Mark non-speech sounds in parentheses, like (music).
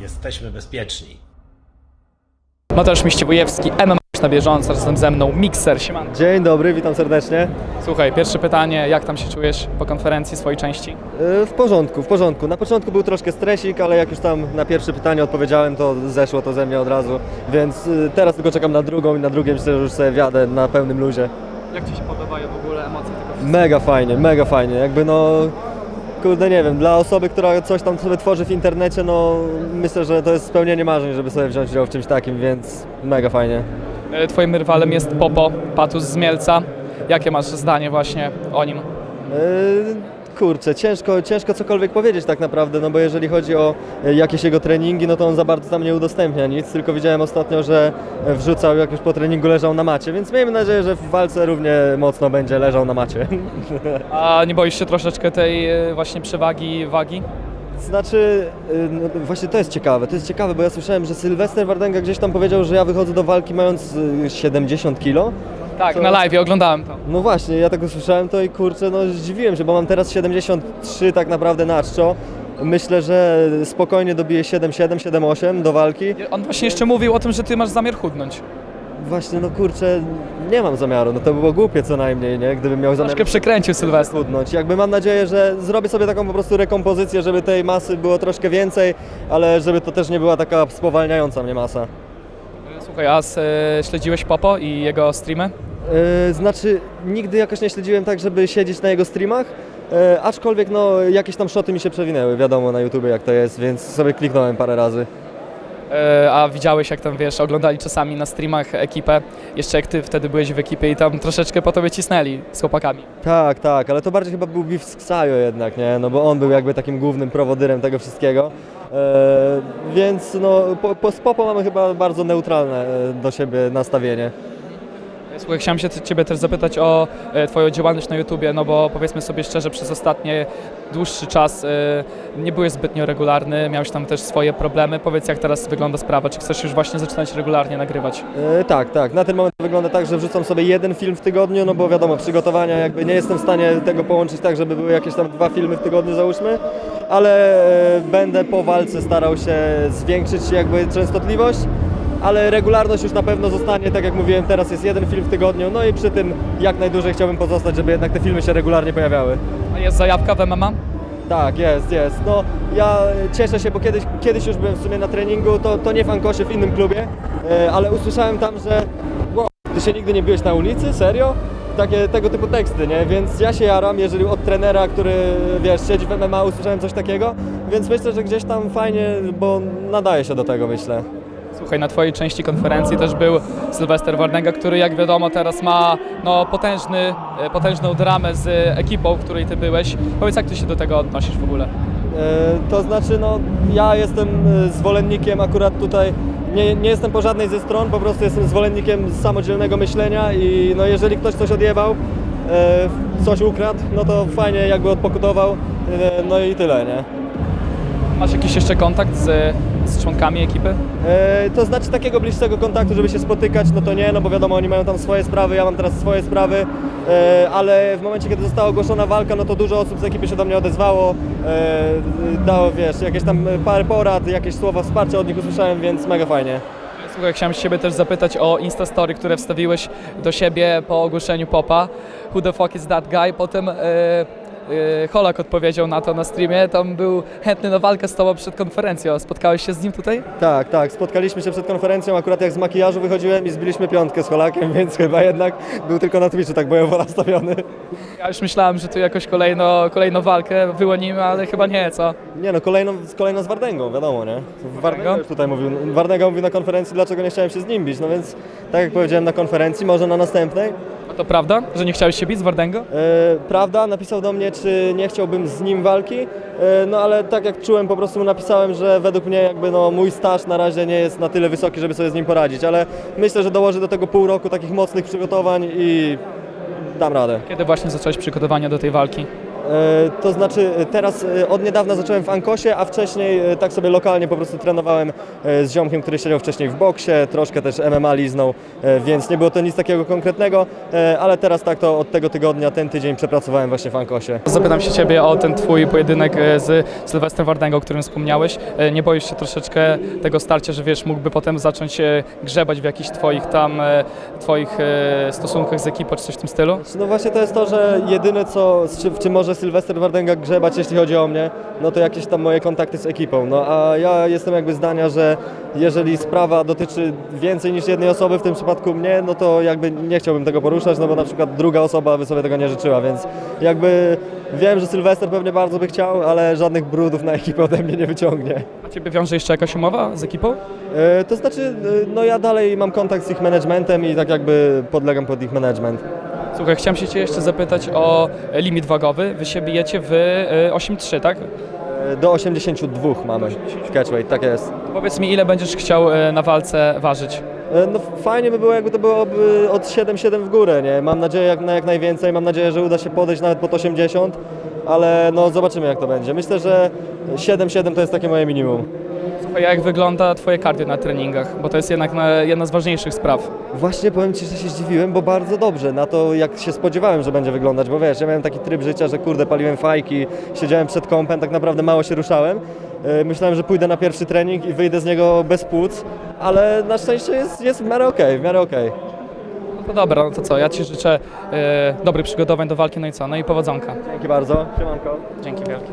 Jesteśmy bezpieczni. Mateusz Miściwojewski, MMA na bieżąco, razem ze mną Mikser, siemano. Dzień dobry, witam serdecznie. Słuchaj, pierwsze pytanie, jak tam się czujesz po konferencji swojej części? Yy, W porządku, w porządku. Na początku był troszkę stresik, ale jak już tam na pierwsze pytanie odpowiedziałem, to zeszło to ze mnie od razu. Więc yy, teraz tylko czekam na drugą i na drugie myślę, że już sobie wjadę na pełnym luzie. Jak Ci się podobają w ogóle emocje tego Mega fajnie, mega fajnie. Jakby no, kurde nie wiem, dla osoby, która coś tam sobie tworzy w internecie, no myślę, że to jest spełnienie marzeń, żeby sobie wziąć udział w czymś takim, więc mega fajnie. E, Twoim rywalem jest Popo, Patus z Mielca. Jakie masz zdanie właśnie o nim? Yy, Kurczę, ciężko, ciężko cokolwiek powiedzieć tak naprawdę, no bo jeżeli chodzi o e, jakieś jego treningi, no to on za bardzo tam nie udostępnia nic, tylko widziałem ostatnio, że e, wrzucał, jak już po treningu leżał na macie, więc miejmy nadzieję, że w walce równie mocno będzie leżał na macie. (laughs) A nie boisz się troszeczkę tej e, właśnie przewagi wagi? Znaczy, no, właśnie to jest ciekawe, to jest ciekawe, bo ja słyszałem, że Sylwester Wardenga gdzieś tam powiedział, że ja wychodzę do walki mając y, 70 kilo. Tak, Co? na live oglądałem to. No właśnie, ja tego słyszałem to i kurczę, no zdziwiłem się, bo mam teraz 73 tak naprawdę na czczo. Myślę, że spokojnie dobiję 7,7, 7,8 do walki. On właśnie jeszcze mówił o tym, że Ty masz zamiar chudnąć. Właśnie, no kurczę, nie mam zamiaru, no to by było głupie co najmniej, nie? Gdybym miał zamiar Troszkę przekręcił Sylwester. chudnąć. Jakby mam nadzieję, że zrobię sobie taką po prostu rekompozycję, żeby tej masy było troszkę więcej, ale żeby to też nie była taka spowalniająca mnie masa. A e, śledziłeś Popo i jego streamy? Yy, znaczy, nigdy jakoś nie śledziłem tak, żeby siedzieć na jego streamach, yy, aczkolwiek no, jakieś tam szoty mi się przewinęły, wiadomo na YouTubie jak to jest, więc sobie kliknąłem parę razy. E, A widziałeś, jak tam wiesz, oglądali czasami na streamach ekipę, jeszcze jak ty wtedy byłeś w ekipie i tam troszeczkę po tobie cisnęli z chłopakami. Tak, tak, ale to bardziej chyba był beef z Ksajo jednak, nie? No bo on był jakby takim głównym prowodyrem tego wszystkiego. E, więc no, z Popo mamy chyba bardzo neutralne e, do siebie nastawienie. Słuchaj, chciałem się Ciebie też zapytać o e, Twoją działalność na YouTubie, no bo powiedzmy sobie szczerze, przez ostatni dłuższy czas e, nie byłeś zbytnio regularny, miałeś tam też swoje problemy. Powiedz, jak teraz wygląda sprawa, czy chcesz już właśnie zaczynać regularnie nagrywać? E, tak, tak. Na ten moment wygląda tak, że wrzucam sobie jeden film w tygodniu, no bo wiadomo, przygotowania jakby nie jestem w stanie tego połączyć tak, żeby były jakieś tam dwa filmy w tygodniu załóżmy, ale e, będę po walce starał się zwiększyć jakby częstotliwość, ale regularność już na pewno zostanie, tak jak mówiłem, teraz jest jeden film w tygodniu, no i przy tym jak najdłużej chciałbym pozostać, żeby jednak te filmy się regularnie pojawiały. A jest zajawka w MMA? Tak, jest, jest. No, ja cieszę się, bo kiedyś, kiedyś już byłem w sumie na treningu, to, to nie w Ankosie, w innym klubie, e, ale usłyszałem tam, że wow, ty się nigdy nie biłeś na ulicy? Serio? Takie, tego typu teksty, nie? Więc ja się jaram, jeżeli od trenera, który, wiesz, siedzi w MMA, usłyszałem coś takiego, więc myślę, że gdzieś tam fajnie, bo nadaje się do tego, myślę. Słuchaj, na Twojej części konferencji też był Sylwester Warnega, który jak wiadomo teraz ma no, potężny, e, potężną dramę z ekipą, w której Ty byłeś. Powiedz, jak Ty się do tego odnosisz w ogóle? E, To znaczy, no, ja jestem e, zwolennikiem akurat tutaj, nie, nie jestem po żadnej ze stron, po prostu jestem zwolennikiem samodzielnego myślenia i no, jeżeli ktoś coś odjebał, coś ukradł, no to fajnie jakby odpokutował, no i tyle, nie? Masz jakiś jeszcze kontakt z, z członkami ekipy? E, To znaczy takiego bliższego kontaktu, żeby się spotykać, no to nie, no bo wiadomo, oni mają tam swoje sprawy, ja mam teraz swoje sprawy, e, ale w momencie, kiedy została ogłoszona walka, no to dużo osób z ekipy się do mnie odezwało, e, dało, wiesz, jakieś tam parę porad, jakieś słowa wsparcia od nich usłyszałem, więc mega fajnie. Słuchaj, chciałem Ciebie też zapytać o Instastory, które wstawiłeś do siebie po ogłoszeniu Popa. Who the fuck is that guy? Potem e, Holak odpowiedział na to na streamie. Tam był chętny na walkę z Tobą przed konferencją. Spotkałeś się z nim tutaj? Tak, tak, spotkaliśmy się przed konferencją, akurat jak z makijażu wychodziłem i zbiliśmy piątkę z Holakiem, (laughs) więc chyba jednak był tylko na Twitchu tak bojowo nastawiony. Ja już myślałem, że tu jakoś kolejno, kolejną walkę wyłonimy, ale chyba nie, co? Nie no, kolejną, kolejną z Wardęgą, wiadomo, nie? Wardęga już tutaj mówił, Wardęga mówił na konferencji, dlaczego nie chciałem się z nim bić, no więc tak jak powiedziałem na konferencji, może na następnej. To prawda, że nie chciałeś się bić z Wardęgo? E, prawda, napisał do mnie, czy nie chciałbym z nim walki, e, no ale tak jak czułem, po prostu mu napisałem, że według mnie jakby no mój staż na razie nie jest na tyle wysoki, żeby sobie z nim poradzić, ale myślę, że dołożę do tego pół roku takich mocnych przygotowań i dam radę. Kiedy właśnie zacząłeś przygotowania do tej walki? E, To znaczy e, teraz e, od niedawna zacząłem w Ankosie, a wcześniej tak sobie lokalnie po prostu trenowałem z ziomkiem, który siedział wcześniej w boksie, troszkę też MMA liznął, więc nie było to nic takiego konkretnego, ale teraz tak to od tego tygodnia, ten tydzień przepracowałem właśnie w Ankosie. Zapytam się Ciebie o ten Twój pojedynek z Sylwestrem Wardęgą, o którym wspomniałeś. Nie boisz się troszeczkę tego starcia, że wiesz, mógłby potem zacząć grzebać w jakichś Twoich tam, Twoich stosunkach z ekipą, czy coś w tym stylu? No właśnie to jest to, że jedyne co, w czym może Sylwester Wardęga grzebać, jeśli chodzi o mnie, no to jakieś tam moje kontakty z ekipą. No a ja jestem jakby zdania, że jeżeli sprawa dotyczy więcej niż jednej osoby, w tym przypadku mnie, no to jakby nie chciałbym tego poruszać, no bo na przykład druga osoba by sobie tego nie życzyła, więc jakby wiem, że Sylwester pewnie bardzo by chciał, ale żadnych brudów na ekipę ode mnie nie wyciągnie. A Ciebie wiąże jeszcze jakaś umowa z ekipą? E, To znaczy, e, no ja dalej mam kontakt z ich managementem i tak jakby podlegam pod ich management. Słuchaj, chciałem się Cię jeszcze zapytać o limit wagowy. Wy się bijecie w e, 8,3, tak? E, Do 82 mamy w catchweight, tak jest. Powiedz mi, ile będziesz chciał e, na walce ważyć? E, No fajnie by było, jakby to byłoby od 7-7 w górę, nie? Mam nadzieję jak, na jak najwięcej, mam nadzieję, że uda się podejść nawet pod 80, ale no zobaczymy jak to będzie. Myślę, że 7-7 to jest takie moje minimum. Jak wygląda Twoje cardio na treningach? Bo to jest jednak na, jedna z ważniejszych spraw. Właśnie powiem Ci, że się zdziwiłem, bo bardzo dobrze na to, jak się spodziewałem, że będzie wyglądać, bo wiesz, ja miałem taki tryb życia, że kurde, paliłem fajki, siedziałem przed kąpem, tak naprawdę mało się ruszałem. E, Myślałem, że pójdę na pierwszy trening i wyjdę z niego bez płuc, ale na szczęście jest, jest w miarę okej, w miarę okej. No to dobra, no to co? Ja Ci życzę e, dobrych przygotowań do walki, no i co? No i powodzonka. Dzięki bardzo. Siemanko. Dzięki wielkie.